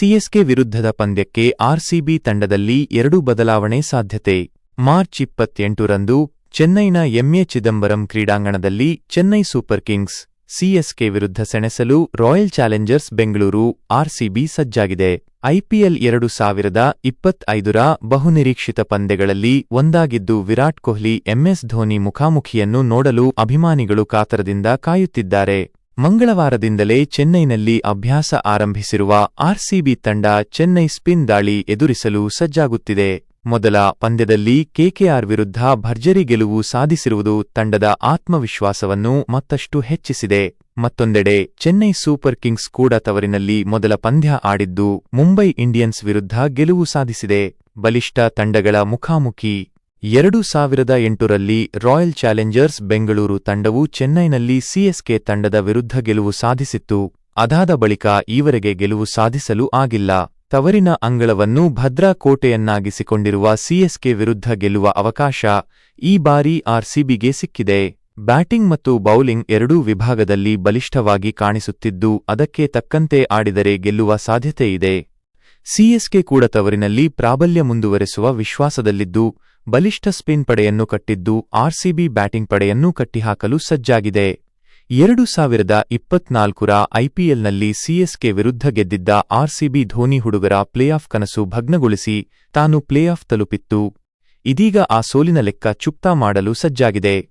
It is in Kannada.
ಸಿಎಸ್ಕೆ ವಿರುದ್ಧದ ಪಂದ್ಯಕ್ಕೆ ಆರ್ಸಿಬಿ ತಂಡದಲ್ಲಿ ಎರಡು ಬದಲಾವಣೆ ಸಾಧ್ಯತೆ. ಮಾರ್ಚ್ ಇಪ್ಪತ್ತೆಂಟರಂದು ಚೆನ್ನೈನ ಎಂಎ ಚಿದಂಬರಂ ಕ್ರೀಡಾಂಗಣದಲ್ಲಿ ಚೆನ್ನೈ ಸೂಪರ್ ಕಿಂಗ್ಸ್ ಸಿಎಸ್ಕೆ ವಿರುದ್ಧ ಸೆಣಸಲು ರಾಯಲ್ ಚಾಲೆಂಜರ್ಸ್ ಬೆಂಗಳೂರು ಆರ್ಸಿಬಿ ಸಜ್ಜಾಗಿದೆ. ಐಪಿಎಲ್ ಎರಡು ಸಾವಿರದ ಇಪ್ಪತ್ತೈದರ ಬಹುನಿರೀಕ್ಷಿತ ಪಂದ್ಯಗಳಲ್ಲಿ ಒಂದಾಗಿದ್ದು ವಿರಾಟ್ ಕೊಹ್ಲಿ ಎಂಎಸ್ ಧೋನಿ ಮುಖಾಮುಖಿಯನ್ನು ನೋಡಲು ಅಭಿಮಾನಿಗಳು ಕಾತರದಿಂದ ಕಾಯುತ್ತಿದ್ದಾರೆ. ಮಂಗಳವಾರದಿಂದಲೇ ಚೆನ್ನೈನಲ್ಲಿ ಅಭ್ಯಾಸ ಆರಂಭಿಸಿರುವ ಆರ್ಸಿಬಿ ತಂಡ ಚೆನ್ನೈ ಸ್ಪಿನ್ ದಾಳಿ ಎದುರಿಸಲು ಸಜ್ಜಾಗುತ್ತಿದೆ. ಮೊದಲ ಪಂದ್ಯದಲ್ಲಿ ಕೆಕೆಆರ್ ವಿರುದ್ಧ ಭರ್ಜರಿ ಗೆಲುವು ಸಾಧಿಸಿರುವುದು ತಂಡದ ಆತ್ಮವಿಶ್ವಾಸವನ್ನು ಮತ್ತಷ್ಟು ಹೆಚ್ಚಿಸಿದೆ. ಮತ್ತೊಂದೆಡೆ ಚೆನ್ನೈ ಸೂಪರ್ ಕಿಂಗ್ಸ್ ಕೂಡ ತವರಿನಲ್ಲಿ ಮೊದಲ ಪಂದ್ಯ ಆಡಿದ್ದು, ಮುಂಬೈ ಇಂಡಿಯನ್ಸ್ ವಿರುದ್ಧ ಗೆಲುವು ಸಾಧಿಸಿದೆ. ಬಲಿಷ್ಠ ತಂಡಗಳ ಮುಖಾಮುಖಿ ಎರಡು ಸಾವಿರದ ಎಂಟರಲ್ಲಿ ರಾಯಲ್ ಚಾಲೆಂಜರ್ಸ್ ಬೆಂಗಳೂರು ತಂಡವು ಚೆನ್ನೈನಲ್ಲಿ ಸಿಎಸ್ಕೆ ತಂಡದ ವಿರುದ್ಧ ಗೆಲುವು ಸಾಧಿಸಿತ್ತು. ಅದಾದ ಬಳಿಕ ಈವರೆಗೆ ಗೆಲುವು ಸಾಧಿಸಲು ಆಗಿಲ್ಲ. ತವರಿನ ಅಂಗಳವನ್ನು ಭದ್ರಾ ಕೋಟೆಯನ್ನಾಗಿಸಿಕೊಂಡಿರುವ ಸಿಎಸ್ಕೆ ವಿರುದ್ಧ ಗೆಲ್ಲುವ ಅವಕಾಶ ಈ ಬಾರಿ ಆರ್ಸಿಬಿಗೆ ಸಿಕ್ಕಿದೆ. ಬ್ಯಾಟಿಂಗ್ ಮತ್ತು ಬೌಲಿಂಗ್ ಎರಡೂ ವಿಭಾಗದಲ್ಲಿ ಬಲಿಷ್ಠವಾಗಿ ಕಾಣಿಸುತ್ತಿದ್ದು, ಅದಕ್ಕೆ ತಕ್ಕಂತೆ ಆಡಿದರೆ ಗೆಲ್ಲುವ ಸಾಧ್ಯತೆಯಿದೆ. ಸಿಎಸ್ಕೆ ಕೂಡ ತವರಿನಲ್ಲಿ ಪ್ರಾಬಲ್ಯ ಮುಂದುವರೆಸುವ ವಿಶ್ವಾಸದಲ್ಲಿದ್ದು ಬಲಿಷ್ಠ ಸ್ಪಿನ್ ಪಡೆಯನ್ನು ಕಟ್ಟಿದ್ದು ಆರ್ಸಿಬಿ ಬ್ಯಾಟಿಂಗ್ ಪಡೆಯನ್ನು ಕಟ್ಟಿಹಾಕಲು ಸಜ್ಜಾಗಿದೆ. ಎರಡು ಸಾವಿರದ ಇಪ್ಪತ್ನಾಲ್ಕರ ಐಪಿಎಲ್ನಲ್ಲಿ ಸಿಎಸ್ಕೆ ವಿರುದ್ಧ ಗೆದ್ದಿದ್ದ ಆರ್ಸಿಬಿ ಧೋನಿ ಹುಡುಗರ ಪ್ಲೇಆಫ್ ಕನಸು ಭಗ್ನಗೊಳಿಸಿ ತಾನು ಪ್ಲೇಆಫ್ ತಲುಪಿತ್ತು. ಇದೀಗ ಆ ಸೋಲಿನ ಲೆಕ್ಕ ಚುಕ್ತಾ ಮಾಡಲು ಸಜ್ಜಾಗಿದೆ.